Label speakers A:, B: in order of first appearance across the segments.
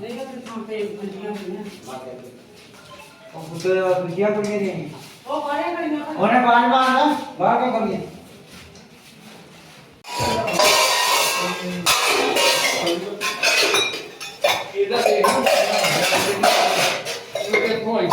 A: ਨਹੀਂ
B: ਕਿ ਤਾਂ ਪੇ ਮੰਡੀਆਂ ਪਈਆਂ। ਉਹ ਪੁੱਤਰ ਕੁੜੀਆਂ ਕੁੜੀਆਂ ਨੇ। ਉਹ ਬਾਰੇ ਕਰੀਆਂ ਉਹਨੇ ਬਾਹਰ ਬਾਹਰ ਬਾਹਰ ਕੋ ਕਰੀਆਂ ਇਹਦਾ ਦੇਖ ਲੋ ਕਿ ਕੋਈ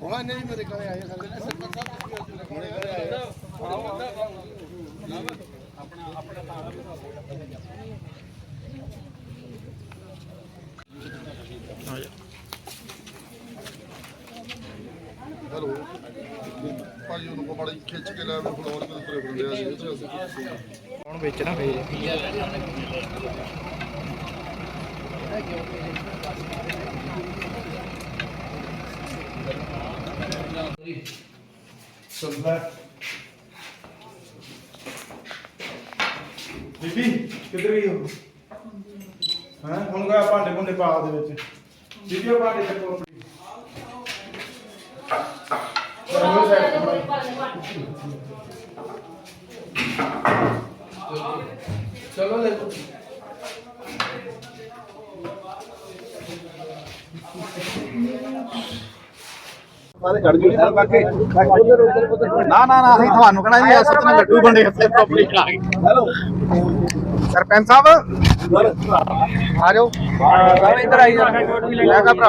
A: ਹੁਣ ਇਹਨੇ ਵੀ ਮੇਰੇ ਕੋਲੇ ਆਏ ਸਾਰੇ ਮੇਰੇ ਕੋਲੇ ਆਏ ਹੈਲੋ। ਭਾਜੀ ਉਹਨੂੰ ਕੋ ਬੜਾ ਖਿੱਚ ਕੇ ਲੈ ਮੈਂ ਫਲੋਰ ਤੇ ਉਤਰੇ ਫਿਰਦੇ ਆ ਜੀ ਉੱਥੇ ਅਸੀਂ
C: ਹੁਣ ਵੇਚਣਾ ਫੇਰ।
D: ਬੀਬੀ ਕਿੱਧਰ ਗਈ ਹੋ ਹਾਂ ਹੁਣ ਗਿਆ ਭਾਂਡੇ ਭੁੰਡੇ ਪਾ ਦੇ ਵਿੱਚ। ਬੀਬੀ ਉਹ ਭਾਂਡੇ
C: ਨਾ ਨਾ ਨਾ ਅਸੀਂ ਤੁਹਾਨੂੰ ਕਹਣਾ ਜੀ ਅਸਲ ਵਿੱਚ ਲੱਡੂ ਬਣੇ ਇੱਥੇ ਪਬਲਿਕ ਆ ਗਈ ਹੈਲੋ। ਸਰਪੰਚ ਸਾਹਿਬ ਆ ਜਾਓ। ਇੱਧਰ ਆਈ ਜਾ ਮੈਂ ਕਹਾ ਭਰਾ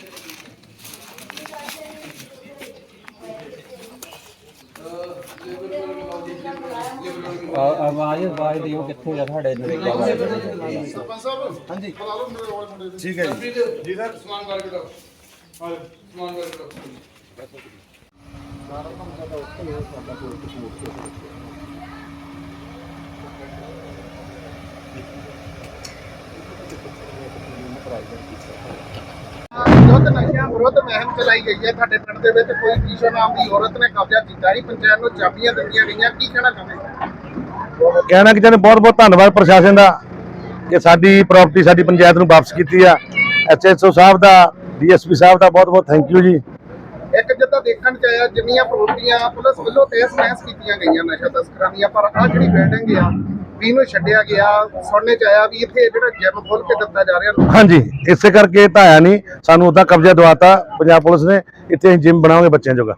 B: ਆਵਾਜ਼ ਆਵਾਜ਼ ਦਿਓ ਕਿੱਥੇ ਆ ਤੁਹਾਡੇ
A: ਸਰਪੰਚ ਸਾਹਿਬ ਹਾਂਜੀ। ਬੁਲਾ ਲਓ ਮੇਰੇ ਵਾਲੇ ਮੁੰਡੇ
D: ਠੀਕ ਹੈ ਜੀ। ਜੀ ਸਰ
A: ਸਮਾਨ ਕਰਕੇ ਦੋ
D: ਆ ਜਾਓ।
A: ਸਮਾਨ ਕਰਕੇ ਦੋ
E: ਯੁੱਧ ਨਸ਼ਿਆਂ ਵਿਰੁੱਧ ਮੁਹਿੰਮ ਚਲਾਈ ਗਈ ਹੈ। ਤੁਹਾਡੇ ਪਿੰਡ ਦੇ ਵਿੱਚ ਕੋਈ ਕੀਸ਼ੋ ਨਾਮ ਦੀ ਔਰਤ ਨੇ ਕਬਜ਼ਾ ਕੀਤਾ ਨਹੀਂ ਪੰਚਾਇਤ ਨੂੰ ਚਾਬੀਆਂ ਦਿੱਤੀਆਂ ਗਈਆਂ। ਕੀ ਕਹਿਣਾ ਚਾਹੁੰਦੇ
F: ਕਹਿਣਾ ਕਿ ਚਾਹੁੰਦੇ ਬਹੁਤ ਬਹੁਤ ਧੰਨਵਾਦ ਪ੍ਰਸ਼ਾਸਨ ਦਾ ਕਿ ਸਾਡੀ ਪ੍ਰਾਪਰਟੀ ਸਾਡੀ ਪੰਚਾਇਤ ਨੂੰ ਵਾਪਸ ਕੀਤੀ ਆ। ਐਸਐਚਓ ਸਾਹਿਬ ਦਾ ਡੀਐਸਪੀ ਸਾਹਿਬ ਦਾ ਬਹੁਤ ਬਹੁਤ ਥੈਂਕ ਯੂ ਜੀ।
E: ਇੱਕ ਜਿੱਦਾਂ ਦੇਖਣ ਚ ਆਇਆ ਜਿੰਨੀਆਂ ਪ੍ਰੋਪਰਟੀਆਂ ਪੁਲਿਸ ਵੱਲੋਂ ਤਹਿਸ ਨਹਿਸ ਕੀਤੀਆਂ ਗਈਆਂ ਨਸ਼ਾ ਤਸਕਰਾਂ ਦੀਆਂ ਪਰ ਆ ਜਿਹੜੀ ਬਿਲਡਿੰਗ ਆ ਵੀ ਇਹਨੂੰ ਛੱਡਿਆ ਗਿਆ ਸੁਣਨੇ ਚ ਆਇਆ ਵੀ ਇੱਥੇ ਜਿਹੜਾ ਜਿਮ ਖੋਲ ਕੇ ਦਿੱਤਾ ਜਾ ਰਿਹਾ।
G: ਹਾਂਜੀ ਇਸੇ ਕਰਕੇ ਢਾਇਆ ਨਹੀਂ ਸਾਨੂੰ ਉਦਾਂ ਕਬਜ਼ਾ ਦਵਾਤਾ ਪੰਜਾਬ ਪੁਲਿਸ ਨੇ ਇੱਥੇ ਅਸੀਂ ਜਿਮ ਬਣਾਵਾਂਗੇ ਬੱਚਿਆਂ ਜੋਗਾ।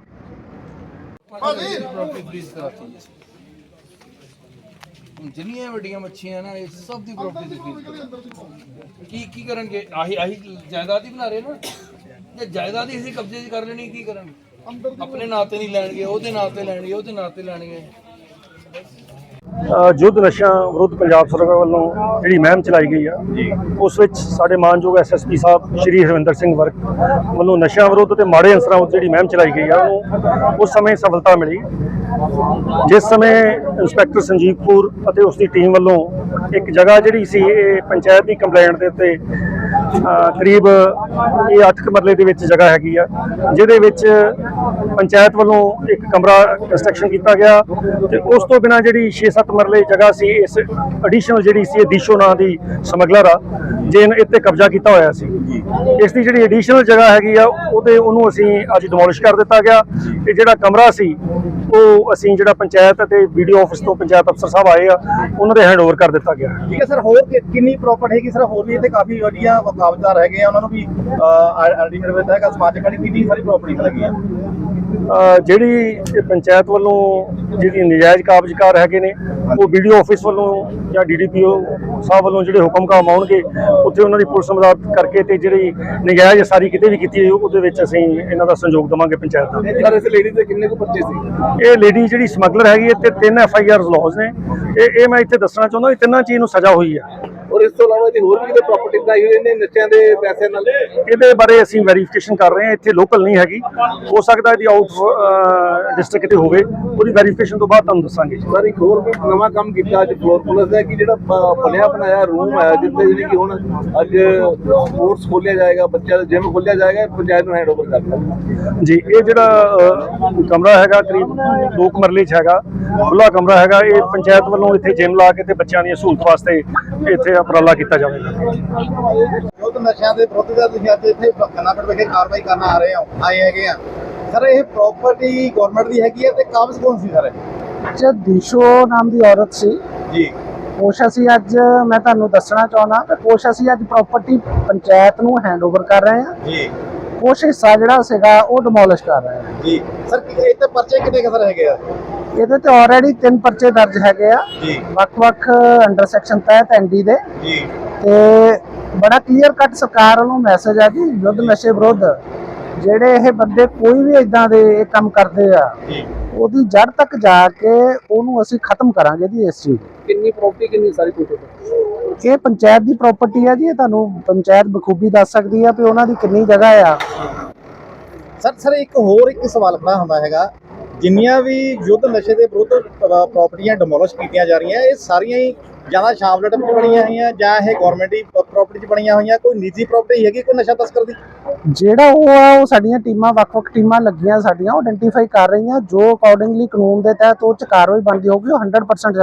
A: ਜਿੰਨੀਆਂ ਵੱਡੀਆਂ ਮੱਛੀਆਂ ਨਾ ਇਹ ਸਭ ਦੀ ਪ੍ਰਾਪਰਟੀ ਦੀ ਕੀ ਕੀ ਕਰਨਗੇ? ਆਹੀ ਆਹੀ ਜਾਇਦਾਦ ਹੀ ਬਣਾ ਰਹੇ ਨਾ। ਜੇ ਜਾਇਦਾਦ ਹੀ ਅਸੀਂ ਕਬਜ਼ੇ 'ਚ ਕਰ ਲੈਣੀ ਕੀ ਕਰਨਗੇ? ਆਪਣੇ ਨਾਂ ਤੇ ਨਹੀਂ ਲੈਣਗੇ ਉਹਦੇ ਨਾਂ ਤੇ ਲੈਣਗੇ ਉਹਦੇ ਨਾਂ ਤੇ ਲੈਣਗੇ।
G: ਯੁੱਧ ਨਸ਼ਾ ਵਿਰੁੱਧ ਪੰਜਾਬ ਸਰਕਾਰ ਵੱਲੋਂ ਜਿਹੜੀ ਮੁਹਿੰਮ ਚਲਾਈ ਗਈ ਆ ਉਸ ਵਿੱਚ ਸਾਡੇ ਮਾਨਯੋਗ ਐਸਐਸਪੀ ਸਾਹਿਬ ਸ਼੍ਰੀ ਹਰਵਿੰਦਰ ਸਿੰਘ ਵਰਕ ਵੱਲੋਂ ਨਸ਼ਾ ਵਿਰੁੱਧ ਤੇ ਮਾੜੇ ਅੰਸਰਾਂ ਵਿਰੁੱਧ ਜਿਹੜੀ ਮੁਹਿੰਮ ਚਲਾਈ ਗਈ ਆ ਉਹਨੂੰ ਉਸ ਸਮੇਂ ਸਫਲਤਾ ਮਿਲੀ। ਜਿਸ ਸਮੇਂ ਇੰਸਪੈਕਟਰ ਸੰਜੀਵਪੁਰ ਅਤੇ ਉਸ ਦੀ ਟੀਮ ਵੱਲੋਂ ਇੱਕ ਜਗ੍ਹਾ ਜਿਹੜੀ ਸੀ ਇਹ ਪੰਚਾਇਤ ਦੀ ਕੰਪਲੇਂਟ ਦੇ ਉੱਤੇ ਕਰੀਬ ਇਹ 8 ਮਰਲੇ ਦੇ ਵਿੱਚ ਜਗ੍ਹਾ ਹੈਗੀ ਆ, ਜਿਹਦੇ ਵਿੱਚ ਪੰਚਾਇਤ ਵੱਲੋਂ ਇੱਕ ਕਮਰਾ ਕੰਸਟਰਕਸ਼ਨ ਕੀਤਾ ਗਿਆ ਤੇ ਉਸ ਤੋਂ ਬਿਨਾ ਜਿਹੜੀ 6-7 ਮਰਲੇ ਜਗ੍ਹਾ ਸੀ, ਇਸ ਐਡੀਸ਼ਨਲ ਜਿਹੜੀ ਸੀ ਇਹ ਦੀਸ਼ੋ ਨਾਂ ਦੀ ਸਮਗਲਰ ਆ ਜਿਹਨ ਇੱਥੇ ਕਬਜ਼ਾ ਕੀਤਾ ਹੋਇਆ ਸੀ। ਇਸ ਦੀ ਜਿਹੜੀ ਐਡੀਸ਼ਨਲ ਜਗ੍ਹਾ ਹੈਗੀ ਆ, ਉਹਦੇ ਉਹਨੂੰ ਅਸੀਂ ਅੱਜ ਡਿਮੋਲਿਸ਼ ਕਰ ਦਿੱਤਾ ਗਿਆ। ਤੇ ਜਿਹੜਾ ਕਮਰਾ ਸੀ ਉਹ ਅਸੀਂ ਜਿਹੜਾ ਪੰਚਾਇਤ ਅਤੇ ਵੀਡੀਓ ਆਫਿਸ ਤੋਂ ਪੰਚਾਇਤ ਅਫਸਰ ਸਾਹਿਬ ਆਏ ਆ ਉਹਨਾਂ ਦੇ ਹੈਂਡਓਵਰ ਕਰ ਦਿੱਤਾ ਗਿਆ।
H: ਠੀਕ ਹੈ ਸਰ ਹੋਰ ਕਿੰਨੀ ਪ੍ਰਾਪਰਟੀ ਹੈਗੀ ਸਰ? ਹੋਰ ਵੀ ਇੱਥੇ ਕਾਫੀ ਵਧੀਆ ਕਾਬਜ਼ਦਾਰ ਹੈਗੇ ਆ ਉਹਨਾਂ ਨੂੰ ਵੀ ਅਲਟੀਮੇਟ ਵਿੱਚ ਹੈਗਾ ਸਮਾਜਿਕ ਵਾਲੀ ਕਿੰਨੀ ਸਾਰੀ ਪ੍ਰਾਪਰਟੀ ਲੱਗੀ ਆ?
G: ਅ, ਜਿਹੜੀ ਪੰਚਾਇਤ ਵੱਲੋਂ ਜਿਹੜੀ ਨਜਾਇਜ਼ ਕਾਬਜ਼ਕਾਰ ਹੈਗੇ ਨੇ ਉਹ ਵੀਡੀਓ ਆਫਿਸ ਵੱਲੋਂ ਜਾਂ ਡੀਡੀਪੀਓ ਸਾਹਿਬ ਵੱਲੋਂ ਜਿਹੜੇ ਹੁਕਮ ਕਾਮ ਆਉਣਗੇ ਉੱਥੇ ਉਹਨਾਂ ਦੀ ਪੁਲਿਸ ਮਦਦ ਕਰਕੇ ਤੇ ਜਿਹੜੀ ਨਜਾਇਜ਼ ਸਾਰੀ ਕਿਤੇ ਵੀ ਕੀਤੀ ਹੋਈ ਉਹਦੇ ਵਿੱਚ ਅਸੀਂ ਇਹਨਾਂ ਦਾ ਸਹਿਯੋਗ ਦੇਵਾਂਗੇ ਪੰਚਾਇਤ ਦਾ।
H: ਸਰ ਇਸ ਲੇਡੀ ਦੇ ਕਿੰਨੇ ਕੁ ਬੱਚੇ ਸੀ?
G: ਇਹ ਲੇਡੀ ਜਿਹੜੀ ਸਮਗਲਰ ਹੈਗੀ ਹੈ, ਤੇ ਤਿੰਨ ਐਫ ਆਈ ਆਰਸ ਲੌਜ਼ ਨੇ। ਇਹ ਇਹ ਮੈਂ ਇੱਥੇ ਦੱਸਣਾ ਚਾਹੁੰਦਾ ਵੀ ਤਿੰਨਾਂ ਚੀਜ਼ ਨੂੰ ਸਜ਼ਾ ਹੋਈ ਹੈ।
H: ਔਰ ਇਸ ਤੋਂ ਇਲਾਵਾ ਇਹਦੀ ਹੋਰ ਵੀ ਕਿਤੇ ਪ੍ਰਾਪਰਟੀ ਬਣਾਈ ਹੋਈ ਨੇ ਨਸ਼ਿਆਂ ਦੇ ਪੈਸੇ ਨਾਲ?
G: ਇਹਦੇ ਬਾਰੇ ਅਸੀਂ ਵੈਰੀਫਿਕੇਸ਼ਨ ਕਰ ਰਹੇ ਹਾਂ ਇੱਥੇ ਲੋਕਲ ਨਹੀਂ ਹੈਗੀ। ਹੋ ਸਕਦਾ ਇਹਦੀ ਆਊਟ ਡਿਸਟ੍ਰਿਕਟ ਕਿਤੇ ਹੋਵੇ ਉਹਦੀ ਵੈਰੀਫਿਕੇਸ਼ਨ ਤੋਂ ਬਾਅਦ ਤੁਹਾਨੂੰ ਦੱਸਾਂਗੇ।
H: ਸਰ ਇੱਕ ਹੋਰ ਵੀ ਨਵਾਂ ਕੰਮ ਕੀਤਾ ਅੱਜ ਫਲੋਰ ਪੁਲਿਸ ਦਾ ਕਿ ਜਿਹੜਾ ਬਣਿਆ ਬਣਾਇਆ ਰੂਮ ਹੈ ਜਿੱਥੇ ਜਿਹੜੀ ਕਿ ਹੁਣ ਅੱਜ ਸਪੋਰਟਸ ਖੋਲਿਆ ਜਾਏਗਾ ਬੱਚਿਆਂ ਦਾ ਜਿਮ ਖੋਲਿਆ ਜਾਏਗਾ ਪੰਚਾਇਤ ਨੂੰ ਹੈਂਡਓਵਰ ਕਰਤਾ
G: ਜੀ ਇਹ ਜਿਹੜਾ ਕਮਰਾ ਹੈਗਾ ਕਰੀਬ 2 ਮਰਲੇ 'ਚ ਹੈਗਾ ਖੁੱਲਾ ਕਮਰਾ ਹੈਗਾ ਇਹ ਪੰਚਾਇਤ ਵੱਲੋਂ ਇੱਥੇ ਜਿਮ ਲਾ ਕੇ ਤੇ ਬੱਚਿਆਂ ਦੀ ਸਹੂਲਤ ਵਾਸਤੇ ਇੱਥੇ ਉਪਰਾਲਾ ਕੀਤਾ ਜਾਵੇਗਾ
H: ਯੁੱਧ ਨਸ਼ਿਆਂ ਦੇ ਵਿਰੁੱਧ ਦਾ ਤੁਸੀਂ ਅੱਜ ਇੱਥੇ ਖੰਨਾਪੜ ਵਿਖੇ ਕਾਰਵਾਈ ਕਰਨ ਆ ਰਹੇ ਹੋ ਆਏ ਹੈਗੇ ਆ। ਸਰ ਇਹ ਪ੍ਰਾਪਰਟੀ ਗਵਰਨਮੈਂਟ ਦੀ ਹੈਗੀ ਹੈ ਤੇ ਕਾਬਜ਼ ਕੌਣ ਸੀ ਸਰ?
I: ਚ ਦੀਸ਼ੋ ਨਾਮ ਦੀ ਔਰਤ ਸੀ।
H: ਜੀ।
I: ਕੁਛ ਅਸੀਂ ਅੱਜ ਮੈਂ ਤੁਹਾਨੂੰ ਦੱਸਣਾ ਚਾਹੁੰਦਾ ਕਿ ਕੁਛ ਅਸੀਂ ਅੱਜ ਪ੍ਰਾਪਰਟੀ ਪੰਚਾਇਤ ਨੂੰ ਹੈਂਡਓਵਰ ਕਰ ਰਹੇ ਹਾਂ।
H: ਜੀ।
I: ਕੁਛ ਹਿੱਸਾ ਜਿਹੜਾ ਸੀਗਾ ਉਹ ਡਿਮੋਲਿਸ਼ ਕਰ ਰਹੇ ਹਾਂ।
H: ਜੀ। ਸਰ ਕਿ- ਇੱਥੇ ਪਰਚੇ ਕਿੰਨੇ ਕੁ ਸਰ ਹੈਗੇ ਆ?
I: ਇਹਦੇ ਤੇ ਆਲਰੇਡੀ ਤਿੰਨ ਪਰਚੇ ਦਰਜ ਹੈਗੇ ਆ।
H: ਜੀ।
I: ਵੱਖ-ਵੱਖ ਅੰਡਰ ਸੈਕਸ਼ਨ ਤਹਿਤ ਐਨਡੀ ਦੇ।
H: ਜੀ।
I: ਤੇ ਬੜਾ ਕਲੀਅਰ ਕੱਟ ਸਰਕਾਰ ਵੱਲੋਂ ਮੈਸੇਜ ਆ ਕਿ ਯੁੱਧ ਨਸ਼ੇ ਵਿਰੁੱਧ। ਜਿਹੜੇ ਇਹ ਬੰਦੇ ਕੋਈ ਵੀ ਇਦਾਂ ਦੇ ਇਹ ਕੰਮ ਕਰਦੇ ਆ
H: ਜੀ।
I: ਉਹਦੀ ਜੜ ਤੱਕ ਜਾ ਕੇ ਉਹਨੂੰ ਅਸੀਂ ਖਤਮ ਕਰਾਂਗੇ ਜੀ ਇਸ ਚੀਜ਼।
H: ਕਿੰਨੀ ਪ੍ਰਾਪਰਟੀ ਕਿੰਨੀ ਸਾਰੀ ਟੋਟਲ
I: ਇਹ ਪੰਚਾਇਤ ਦੀ ਪ੍ਰਾਪਰਟੀ ਹੈ ਜੀ ਇਹ ਤੁਹਾਨੂੰ ਪੰਚਾਇਤ ਬਖੂਬੀ ਦੱਸ ਸਕਦੀ ਆ ਵੀ ਉਹਨਾਂ ਦੀ ਕਿੰਨੀ ਜਗ੍ਹਾ ਆ।
H: ਸਰ ਸਰ ਇੱਕ ਹੋਰ ਇੱਕ ਸਵਾਲ ਖੜਾ ਹੁੰਦਾ ਹੈਗਾ। ਜਿੰਨੀਆਂ ਵੀ ਯੁੱਧ ਨਸ਼ੇ ਦੇ ਵਿਰੁੱਧ ਪ੍ਰਾਪਰਟੀਆਂ ਡਿਮੋਲਿਸ਼ ਕੀਤੀਆਂ ਜਾ ਰਹੀਆਂ, ਇਹ ਸਾਰੀਆਂ ਹੀ ਜਾਂ ਸ਼ਾਮਲਟ ਵਿੱਚ ਬਣੀਆਂ ਹੋਈਆਂ, ਜਾਂ ਇਹ ਗਵਰਨਮੈਂਟ ਦੀ ਪ੍ਰਾਪਰਟੀ 'ਚ ਬਣੀਆਂ ਹੋਈਆਂ, ਕੋਈ ਨਿੱਜੀ ਪ੍ਰਾਪਰਟੀ ਹੈਗੀ, ਕੋਈ ਨਸ਼ਾ ਤਸਕਰ ਦੀ?
I: ਜਿਹੜਾ ਉਹ ਆ, ਉਹ ਸਾਡੀਆਂ ਟੀਮਾਂ, ਵੱਖ-ਵੱਖ ਟੀਮਾਂ ਲੱਗੀਆਂ ਸਾਡੀਆਂ, ਉਹ ਆਇਡੈਂਟੀਫਾਈ ਕਰ ਰਹੀਆਂ, ਜੋ ਅਕੋਰਡਿੰਗਲੀ ਕਾਨੂੰਨ ਦੇ ਤਹਿਤ ਉਹ ਚ ਕਾਰਵਾਈ ਬਣਦੀ ਹੋਊਗੀ, ਉਹ 100%